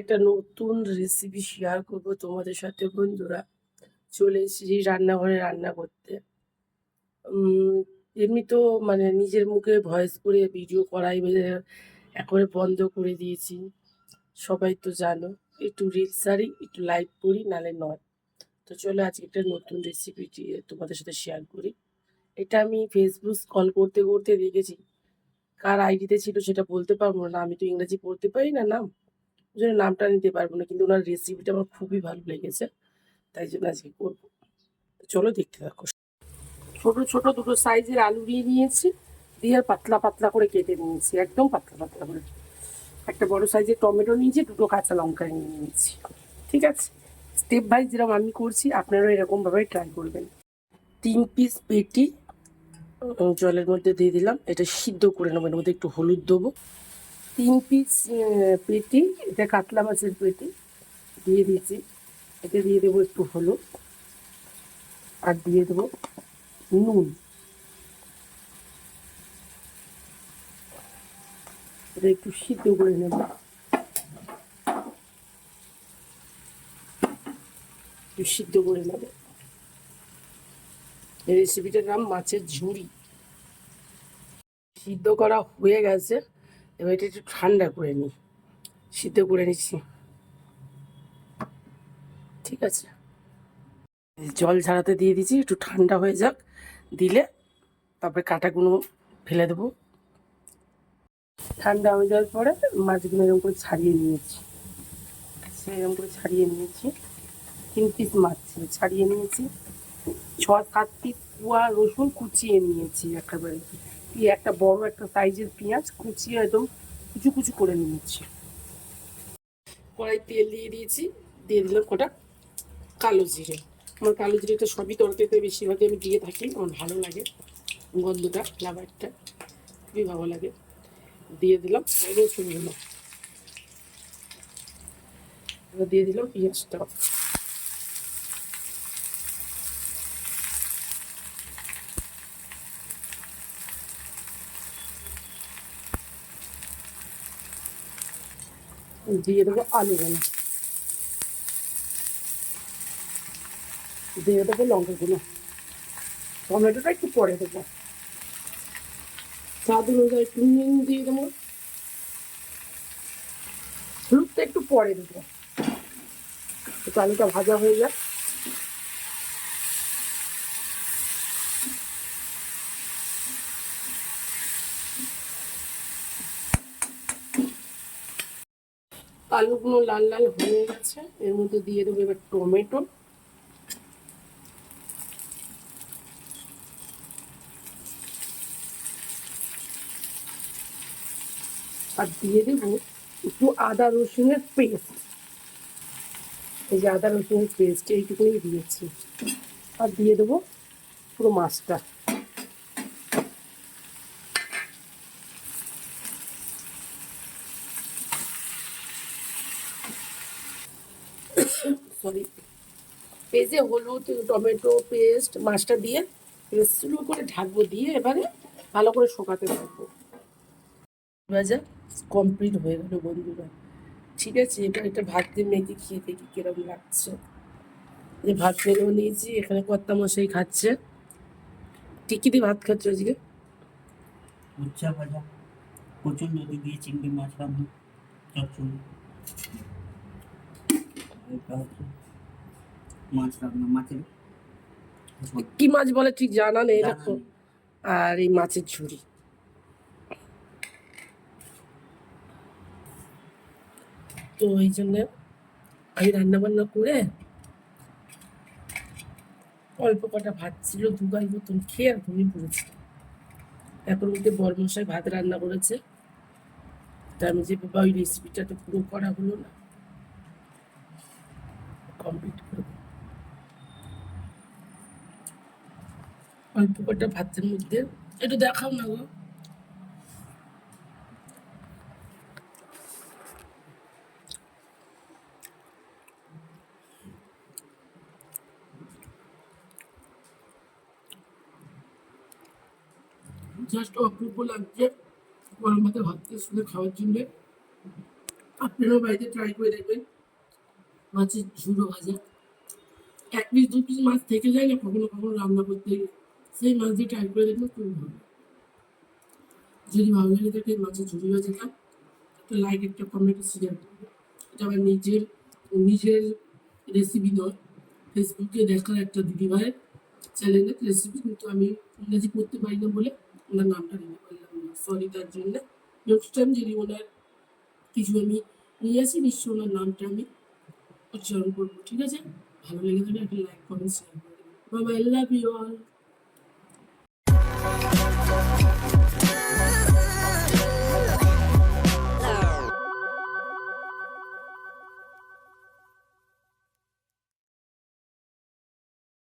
একটা নতুন recipe share করব তোমাদের সাথে, বন্ধুরা। চলে এসেছি রান্নাঘরে রান্না করতে। এমনি তো মানে নিজের মুখে ভয়েস করে ভিডিও করাই একেবারে বন্ধ করে দিয়েছি। সবাই তো জানো, একটু রিলস সারি একটু লাইভ করি, নালে নয়। তো চলো আজকে একটা নতুন রেসিপি তোমাদের সাথে শেয়ার করি। এটা আমি ফেসবুক কল করতে করতে দেখেছি। কার আইডিতে ছিল সেটা বলতে পারব না, আমি তো ইংরেজি পড়তে পারি না নাম? জন্য নামটা নিতে পারব না, কিন্তু ওনার রেসিপিটা আমার খুবই ভালো লেগেছে, তাই জন্য আজকে করব। চলো দেখতে থাকো। ছোট ছোট দুটো সাইজের আলু দিয়ে নিয়েছি, দিয়ে আর পাতলা পাতলা করে কেটে নিয়েছি, একদম পাতলা পাতলা করে। একটা বড় সাইজের টমেটো নিয়েছি, দুটো কাঁচা লঙ্কা নিয়ে নিয়েছি, ঠিক আছে? স্টেপ বাই যেরকম আমি করছি, আপনারাও এরকমভাবে ট্রাই করবেন। তিন পিস পেটি জলের মধ্যে দিয়ে দিলাম, এটা সিদ্ধ করে নেব, এর মধ্যে একটু হলুদ দেবো। তিন পিস পেটি, এটা কাতলা মাছের পেটি, দিয়ে দিয়েছি এতে দিয়ে দেবো একটু হলুদ আর দিয়ে দেবো নুন। এটা একটু সিদ্ধ করে নেব। একটু সিদ্ধ করে নেবে। এই রেসিপিটার নাম মাছের ঝুড়ি। সিদ্ধ করা হয়ে গেছে। এবার এটা একটু ঠান্ডা করে নিই। সিদ্ধ করে নিচ্ছি। ঠিক আছে? জল ঝাড়াতে দিয়ে দিচ্ছি, একটু ঠান্ডা হয়ে যাক। দিলে তারপরে কাটাগুলো ফেলে দেবো। ঠান্ডা হয়ে যাওয়ার পরে মাছগুলো এরকম করে ছাড়িয়ে নিয়েছি সে এরকম করে ছাড়িয়ে নিয়েছি তিন পিস মাছ ছিল, ছাড়িয়ে নিয়েছি। ছ, সাত পিস কুয়া রসুন কুচিয়ে নিয়েছি একেবারে। দিয়ে একটা বড় একটা সাইজের পেঁয়াজ কুচিয়ে একদম কুচু কুচু করে নিয়েছি কড়াই তেল দিয়ে দিয়েছি, দিয়ে দিলাম কটা কালো জিরে। আমার কালো জিরেটা সবই তরকারিতে বেশিরভাগই আমি দিয়ে থাকি, আমার ভালো লাগে গন্ধটা ফ্লেভারটা খুবই ভালো লাগে। দিয়ে দিলাম রসুনগুলো। দিয়ে দিলাম পেঁয়াজটা দিয়ে দেবো আলুগুলো দিয়ে দেবো লঙ্কাগুলো টমেটোটা একটু পরে দেবো স্বাদ অনুযায়ী একটু নুন দিয়ে দেবো হলুদটা একটু পরে দেবো আলুটা ভাজা হয়ে যায় আলুগুলো লাল লাল হয়ে গেছে। এর মধ্যে দিয়ে দেবো এবার টমেটো। আর দিয়ে দেবো একটু আদা রসুনের পেস্ট। এই যে আদা রসুনের পেস্ট এইটুকুই দিয়েছি। আর দিয়ে দেবো পুরো মাছটা। সরি। পেঁয়াজে হলুদ, টমেটো, পেস্ট, মাছটা দিয়ে স্লো করে ঢাকবো, দিয়ে এবারে ভালো করে শোকাতে থাকব। ভাজা কমপ্লিট হয়ে গেল বন্ধুরা। ঠিক আছে, এটা ভাত দিয়ে মেখে খেয়ে দেখি কিরম লাগছে। যে ভাত মেরেও নিয়েছি এখানে কর্তা মশাই খাচ্ছে। টিকি দিয়ে ভাত খাচ্ছে আজকে। উচ্চা ভাজা প্রচুর নদী দিয়ে চিংড়ি মাছ রান্না এটা হচ্ছে মাছ রান্না মাছের কি মাছ বলে ঠিক জানা নেই দেখো। আর এই মাছের ঝুড়ি। তো এই জন্য আমি রান্না বান্না করে অল্প কটা ভাত ছিল দুগাল মতন খেয়ে আর ঘুমিয়ে পড়েছি। এখন মধ্যে বরমশাই ভাত রান্না করেছে তা আমি যে বাবা ওই রেসিপিটা তো পুরো করা হলো না। কমপ্লিট করে দেবো। অল্প কটা ভাতের মধ্যে। একটু দেখাও না গো। জাস্ট অপূর্ব লাগছে গরম ভাতে ভাত দিয়ে শুনে খাওয়ার জন্য। আপনারাও বাড়িতে ট্রাই করে দেখবেন। মাছের ঝুড়ো ভাজা। এক পিস, দু পিস মাছ থেকে যায় না, কখনো কখনো রান্না করতে গিয়ে সেই মাছ দিয়ে ট্রাই করে দেখবেন খুব ভালো যদি ভালো লাগে থাকে মাছের ঝুড়ি ভাজাটা একটা লাইক একটা কমেন্ট শেয়ার করবে এটা আমার নিজের নিজের রেসিপি নয় ফেসবুকে দেখার একটা দিদিভাইয়ের চ্যানেলের রেসিপি কিন্তু আমি ইংরেজি করতে পারি না বলে ওনার নামটা নিতে পারলাম না। সরি তার জন্য। নেক্সট টাইম যদি ওনার কিছু আমি নিয়ে আসি নিশ্চয় ওনার নামটা আমি উচ্চারণ করব, ঠিক আছে? ভালো লেগে থাকলে একটা লাইক কমেন্ট শেয়ার করে দেবেন। বাবা আই লাভ ইউ অল